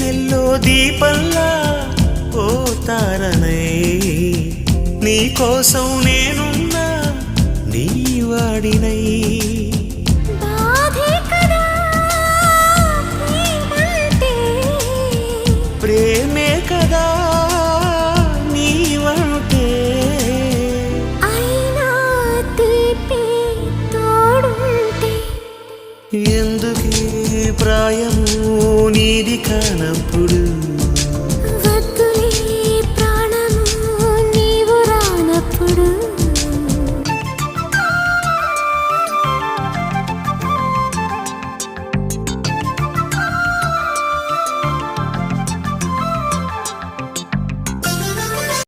నెల్లో దీపల్లా ఓ తారనై. నీ కోసం నేనున్నా నీ వాడినై. ఎందుకే ప్రాయము నీది కానప్పుడు? వద్దు ప్రాణము నీవు రానప్పుడు.